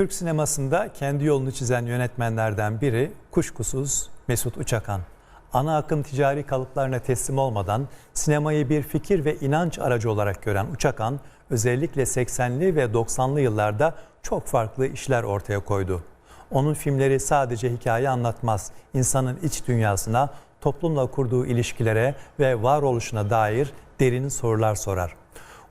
Türk sinemasında kendi yolunu çizen yönetmenlerden biri kuşkusuz Mesut Uçakan. Ana akım ticari kalıplarına teslim olmadan sinemayı bir fikir ve inanç aracı olarak gören Uçakan özellikle 80'li ve 90'lı yıllarda çok farklı işler ortaya koydu. Onun filmleri sadece hikaye anlatmaz, insanın iç dünyasına, toplumla kurduğu ilişkilere ve varoluşuna dair derin sorular sorar.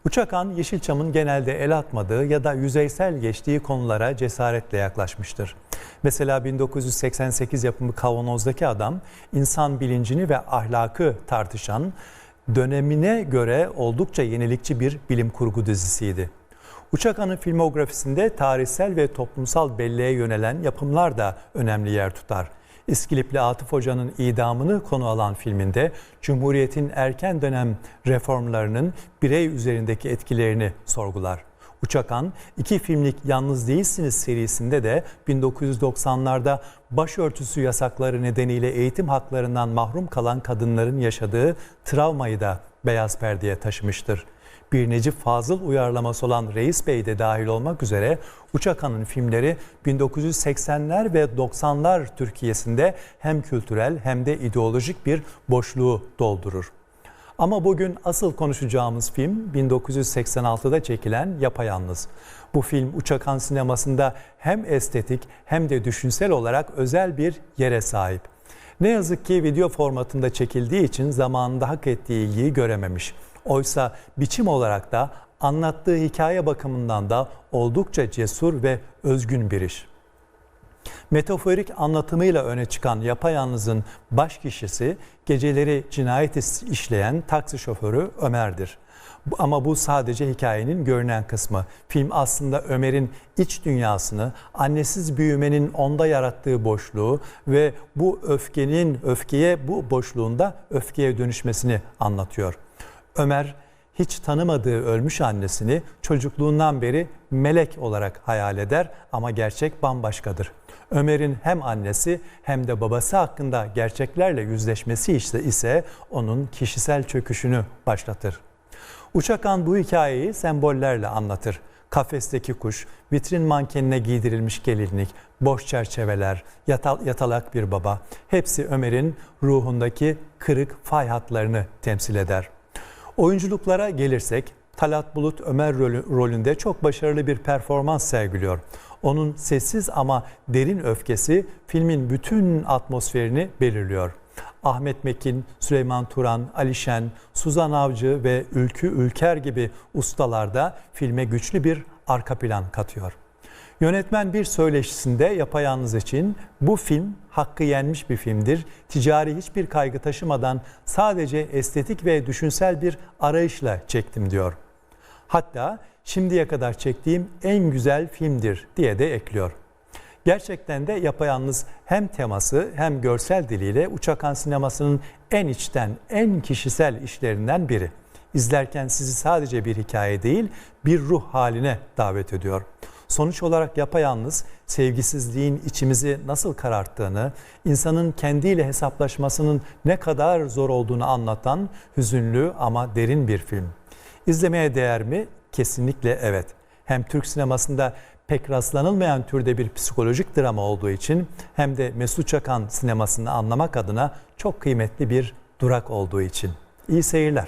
Uçakan Yeşilçam'ın genelde el atmadığı ya da yüzeysel geçtiği konulara cesaretle yaklaşmıştır. Mesela 1988 yapımı Kavanoz'daki adam insan bilincini ve ahlakı tartışan dönemine göre oldukça yenilikçi bir bilim kurgu dizisiydi. Uçakan'ın filmografisinde tarihsel ve toplumsal belleğe yönelen yapımlar da önemli yer tutar. İskilipli Atıf Hoca'nın idamını konu alan filminde Cumhuriyet'in erken dönem reformlarının birey üzerindeki etkilerini sorgular. Uçakan iki filmlik Yalnız Değilsiniz serisinde de 1990'larda başörtüsü yasakları nedeniyle eğitim haklarından mahrum kalan kadınların yaşadığı travmayı da beyaz perdeye taşımıştır bir Necip Fazıl uyarlaması olan Reis Bey de dahil olmak üzere Uçakan'ın filmleri 1980'ler ve 90'lar Türkiye'sinde hem kültürel hem de ideolojik bir boşluğu doldurur. Ama bugün asıl konuşacağımız film 1986'da çekilen Yapayalnız. Bu film Uçakan sinemasında hem estetik hem de düşünsel olarak özel bir yere sahip. Ne yazık ki video formatında çekildiği için zamanında hak ettiği ilgiyi görememiş. Oysa biçim olarak da anlattığı hikaye bakımından da oldukça cesur ve özgün bir iş. Metaforik anlatımıyla öne çıkan yapayalnızın baş kişisi geceleri cinayet işleyen taksi şoförü Ömer'dir. Ama bu sadece hikayenin görünen kısmı. Film aslında Ömer'in iç dünyasını, annesiz büyümenin onda yarattığı boşluğu ve bu öfkenin öfkeye bu boşluğunda öfkeye dönüşmesini anlatıyor. Ömer hiç tanımadığı ölmüş annesini çocukluğundan beri melek olarak hayal eder ama gerçek bambaşkadır. Ömer'in hem annesi hem de babası hakkında gerçeklerle yüzleşmesi ise, ise onun kişisel çöküşünü başlatır. Uçakan bu hikayeyi sembollerle anlatır. Kafesteki kuş, vitrin mankenine giydirilmiş gelinlik, boş çerçeveler, yatal, yatalak bir baba hepsi Ömer'in ruhundaki kırık fay hatlarını temsil eder. Oyunculuklara gelirsek Talat Bulut Ömer rolünde çok başarılı bir performans sergiliyor. Onun sessiz ama derin öfkesi filmin bütün atmosferini belirliyor. Ahmet Mekin, Süleyman Turan, Alişen, Suzan Avcı ve Ülkü Ülker gibi ustalar da filme güçlü bir arka plan katıyor. Yönetmen bir söyleşisinde yapayalnız için bu film hakkı yenmiş bir filmdir. Ticari hiçbir kaygı taşımadan sadece estetik ve düşünsel bir arayışla çektim diyor. Hatta şimdiye kadar çektiğim en güzel filmdir diye de ekliyor. Gerçekten de yapayalnız hem teması hem görsel diliyle Uçakan sinemasının en içten, en kişisel işlerinden biri. İzlerken sizi sadece bir hikaye değil, bir ruh haline davet ediyor. Sonuç olarak yapayalnız sevgisizliğin içimizi nasıl kararttığını, insanın kendiyle hesaplaşmasının ne kadar zor olduğunu anlatan hüzünlü ama derin bir film. İzlemeye değer mi? Kesinlikle evet. Hem Türk sinemasında pek rastlanılmayan türde bir psikolojik drama olduğu için hem de Mesut Çakan sinemasını anlamak adına çok kıymetli bir durak olduğu için. İyi seyirler.